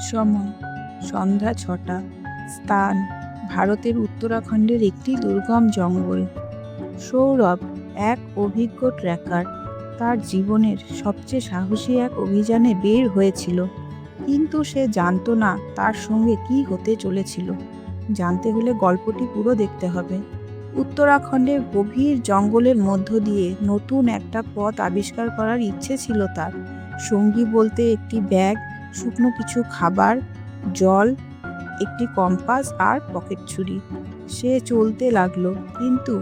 সময়। সন্ধ্যা ছটা। স্থান, ভারতের উত্তরাখণ্ডের একটি দুর্গম জঙ্গল। সৌরভ, এক অভিজ্ঞ ট্র্যাকার, তার জীবনের সবচেয়ে সাহসী এক অভিযানে বের হয়েছিল। কিন্তু সে জানতো না তার সঙ্গে কি হতে চলেছিল। জানতে হলে গল্পটি পুরো দেখতে হবে। উত্তরাখণ্ডের গভীর জঙ্গলের মধ্য দিয়ে নতুন একটা পথ আবিষ্কার করার ইচ্ছে ছিল তার। সঙ্গী বলতে একটি ব্যাগ শুকনো কিছু খাবার, জল, একটি কম্পাস আর পকেট ছুরি। সে চলতে লাগল, কিন্তু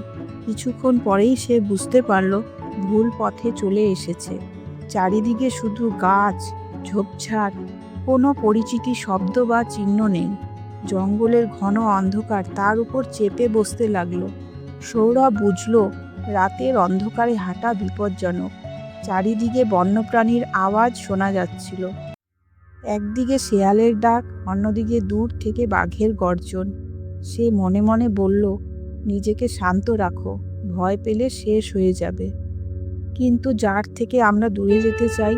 কিছুক্ষণ পরেই সে বুঝতে পারল, ভুল পথে চলে এসেছে। চারিদিকে শুধু গাছ, ঝোপঝাড়, কোনো পরিচিতি শব্দ বা চিহ্ন নেই। জঙ্গলের ঘন অন্ধকার তার উপর চেপে বসতে লাগল। সৌরভ বুঝল, রাতের অন্ধকারে হাঁটা বিপজ্জনক। চারিদিকে বন্যপ্রাণীর আওয়াজ শোনা যাচ্ছিল। একদিকে শেয়ালের ডাক, অন্যদিকে দূর থেকে বাঘের গর্জন। সে মনে মনে বলল, নিজেকে শান্ত রাখো, ভয় পেলে শেষ হয়ে যাবে। কিন্তু যার থেকে আমরা দূরে যেতে চাই,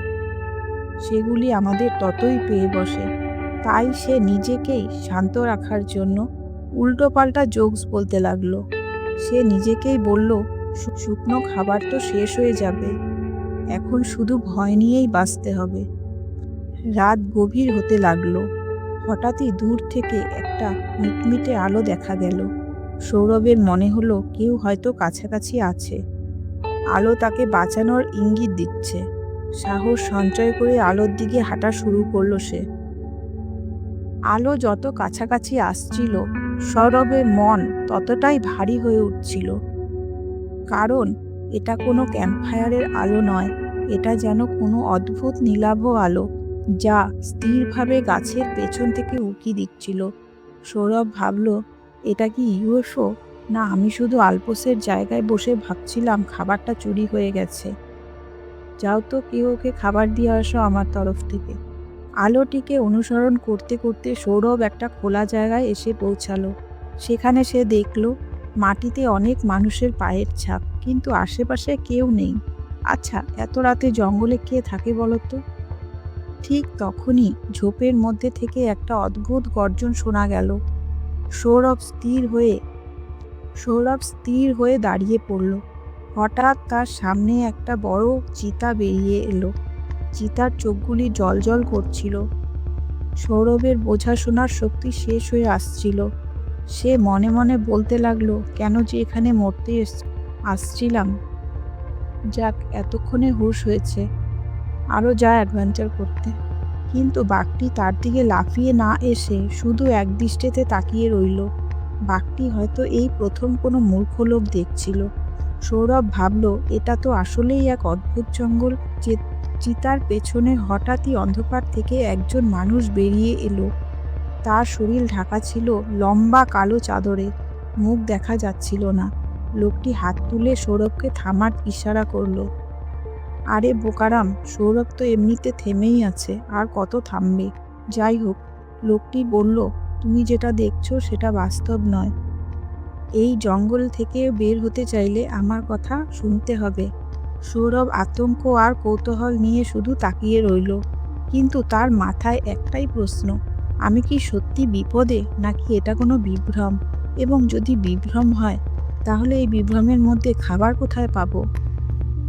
সেগুলি আমাদের ততই পেয়ে বসে। তাই সে নিজেকেই শান্ত রাখার জন্য উল্টোপাল্টা জোকস বলতে লাগল। সে নিজেকেই বলল শুকনো খাবার তো শেষ হয়ে যাবে। এখন শুধু ভয় নিয়েই বাঁচতে হবে। রাত গভীর হতে লাগল। হঠাৎই দূর থেকে একটা মিটমিটে আলো দেখা গেল। সৌরভের মনে হলো কেউ হয়তো কাছাকাছি আছে। আলো তাকে বাঁচানোর ইঙ্গিত দিচ্ছে। সাহস সঞ্চয় করে আলোর দিকে হাঁটা শুরু করল সে। আলো যত কাছাকাছি আসছিল, সৌরভের মন ততটাই ভারী হয়ে উঠছিল। কারণ এটা কোনো ক্যাম্পফায়ারের আলো নয়, এটা যেন কোনো অদ্ভুত নীলাভ আলো। যা স্থিরভাবে গাছের পেছন থেকে উঁকি দিচ্ছিল। সৌরভ ভাবল, এটা কি ইউএফও? না, আমি শুধু আলপোসের জায়গায় বসে ভাবছিলাম খাবারটা চুরি হয়ে গেছে। যাও তো, কেউ ওকে খাবার দিয়ে আসো আমার তরফ থেকে। আলোটিকে অনুসরণ করতে করতে সৌরভ একটা খোলা জায়গায় এসে পৌঁছালো। সেখানে সে দেখল, মাটিতে অনেক মানুষের পায়ের ছাপ, কিন্তু আশেপাশে কেউ নেই। আচ্ছা এত রাতে জঙ্গলে কে থাকে বলো তো? ঠিক তখনই ঝোপের মধ্যে থেকে একটা অদ্ভুত গর্জন শোনা গেল। সৌরভ স্থির হয়ে, সৌরভ স্থির হয়ে দাঁড়িয়ে পড়ল। হঠাৎ তার সামনে একটা বড় চিতা বেরিয়ে এলো। চিতার চোখগুলি জলজল করছিল। সৌরভের বোঝাশোনার শক্তি শেষ হয়ে আসছিল। সে মনে মনে বলতে লাগল, কেন যে এখানে মরতে আসছিলাম? যাক, এতক্ষণে হুশ হয়েছে। আরও যা অ্যাডভেঞ্চার করতে। কিন্তু বাঘটি তার দিকে লাফিয়ে না এসে শুধু একদৃষ্টিতে তাকিয়ে রইল। বাঘটি হয়তো এই প্রথম কোনো মূর্খ লোক দেখছিল। সৌরভ ভাবল, এটা তো আসলেই এক অদ্ভুত জঙ্গল। যে চিতার পেছনে হঠাৎই অন্ধকার থেকে একজন মানুষ বেরিয়ে এলো। তার শরীর ঢাকা ছিল লম্বা কালো চাদরে। মুখ দেখা যাচ্ছিল না। লোকটি হাত তুলে সৌরভকে থামার ইশারা করল। আরে বোকারাম, সৌরভ তো এমনিতে থেমেই আছে, আর কত থামবে? যাই হোক, লোকটি বলল, তুমি যেটা দেখছ সেটা বাস্তব নয়। এই জঙ্গল থেকে বের হতে চাইলে আমার কথা শুনতে হবে। সৌরভ আতঙ্ক আর কৌতূহল নিয়ে শুধু তাকিয়ে রইল। কিন্তু তার মাথায় একটাই প্রশ্ন, আমি কি সত্যি বিপদে, নাকি এটা কোনো বিভ্রম? এবং যদি বিভ্রম হয়, তাহলে এই বিভ্রমের মধ্যে খাবার কোথায় পাবো?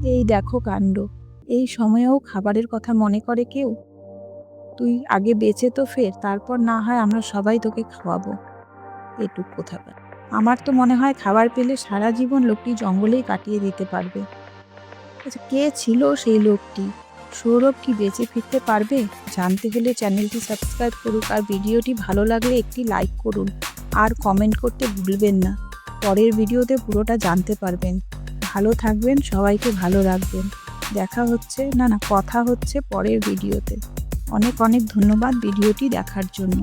এই দেখো কাণ্ড। এই সময়েও খাবারের কথা মনে করে কেউ? তুই আগে বেঁচে তো ফের, তারপর না হয় আমরা সবাই তোকে খাওয়াবো। এটুক কোথাকার আমার তো মনে হয় খাবার পেলে সারা জীবন লোকটি জঙ্গলেই কাটিয়ে দিতে পারবে। আচ্ছা কে ছিল সেই লোকটি? সৌরভ কি বেঁচে ফিরতে পারবে? জানতে হলে চ্যানেলটি সাবস্ক্রাইব করুক আর ভিডিওটি ভালো লাগলে একটি লাইক করুন। আর কমেন্ট করতে ভুলবেন না। পরের ভিডিওতে পুরোটা জানতে পারবেন। ভালো থাকবেন, সবাইকে ভালো রাখবেন। দেখা হচ্ছে, না না, কথা হচ্ছে পরের ভিডিওতে। অনেক অনেক ধন্যবাদ ভিডিওটি দেখার জন্য।